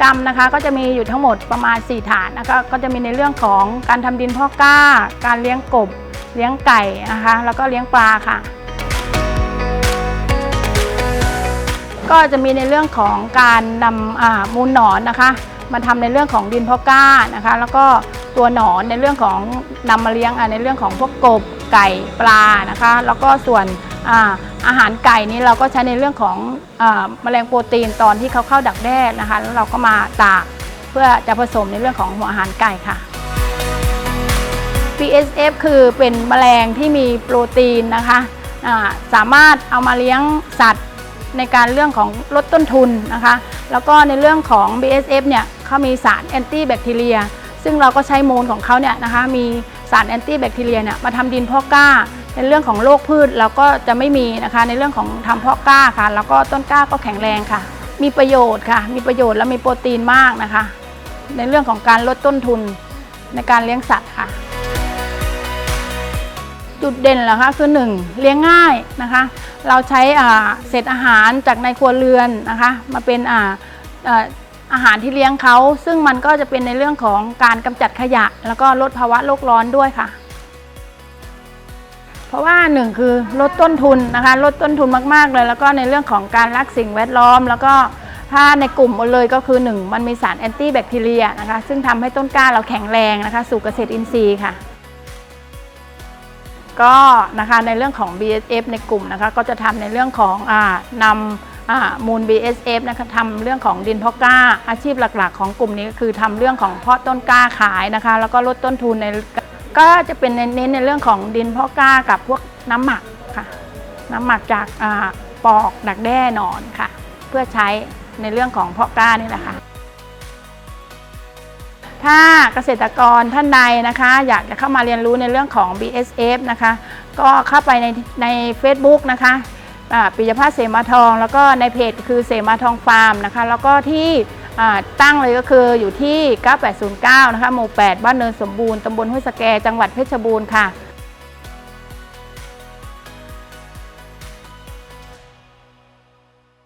กรรมนะคะ ก็จะมีอยู่ทั้งหมดประมาณ 4 ฐานนะคะ ก็จะมีในเรื่องของการทำดินพาะกล้า การเลี้ยงกบ เลี้ยงไก่นะคะ แล้วก็เลี้ยงปลาค่ะ ก็จะมีในเรื่องของการนำมูลหนอนนะคะ มาทำในเรื่องของดินพาะกล้านะคะ แล้วก็ตัวหนอนในเรื่องของนำมาเลี้ยงในเรื่องของพวกกบ ไก่ปลานะคะ แล้วก็ส่วนอาหารไก่นี้เราก็ใช้ในเรื่องของอแมลงโปรตีนตอนที่เขาเข้าดักแด้นะคะ แล้วเราก็มาตากเพื่อจะผสมในเรื่องของหัวอาหารไก่ค่ะ PSF คือเป็นแมลงที่มีโปรตีนนะคะสามารถเอามาเลี้ยงสัตว์ในการเรื่องของลดต้นทุนนะคะ แล้วก็ในเรื่องของ BSF เนี่ยเขามีสารแอนตี้แบคทีเรีย ซึ่งเราก็ใช้มูลของเขาเนี่ยนะคะมี สารแอนตี้แบคทีเรียเนี่ยมาทำดินเพาะกล้า ในเรื่องของโรคพืชเราก็จะไม่มีนะคะ ในเรื่องของทำเพาะกล้าค่ะ แล้วก็ต้นกล้าก็แข็งแรงค่ะ มีประโยชน์ค่ะ มีประโยชน์และมีโปรตีนมากนะคะ ในเรื่องของการลดต้นทุนในการเลี้ยงสัตว์ค่ะ จุดเด่นเหรอคะคือ 1 เลี้ยงง่ายนะคะ เราใช้เศษอาหารจากในครัวเรือนนะคะ มาเป็น อาหารที่เลี้ยงเขา ซึ่งมันก็จะเป็นในเรื่องของการกำจัดขยะ แล้วก็ลดภาวะโลกร้อนด้วยค่ะ เพราะว่าหนึ่งคือลดต้นทุนนะคะลดต้นทุนมากๆเลย แล้วก็ในเรื่องของการรักสิ่งแวดล้อม แล้วก็ถ้าในกลุ่มหมดเลยก็คือ 1 มันมีสารแอนตี้แบคทีเรียนะคะ ซึ่งทำให้ต้นกล้าเราแข็งแรงนะคะ สู่เกษตรอินทรีย์ค่ะ ก็นะคะในเรื่องของ BSF ในกลุ่มนะคะ ก็จะทำในเรื่องของอานำอ่า มูล BSF นะคะทำเรื่องของดินเพาะกล้า อาชีพหลักๆ ของกลุ่มนี้ก็คือทำเรื่องของเพาะต้นกล้าขายนะคะ แล้วก็ลดต้นทุนในก็จะเป็นเน้นในเรื่องของดินเพาะกล้ากับพวกน้ำหมักค่ะ น้ำหมักจากอปอกดักแด้นอนค่ะ เพื่อใช้ในเรื่องของเพาะกล้านี่แหละค่ะถ้าเกษตรกรท่านใดนะคะ อยากจะเข้ามาเรียนรู้ในเรื่องของ BSF นะคะ ก็เข้าไปในใน Facebook นะคะ ปิยภาสเสมาทอง แล้วก็ในเพจคือเสมาทองฟาร์มนะคะ แล้วก็ที่ตั้งเลยก็คืออยู่ที่ 9809 นะคะ หมู่ 8 บ้านเนินสมบูรณ์ ตำบลห้วยสแก จังหวัดเพชรบูรณ์ค่ะ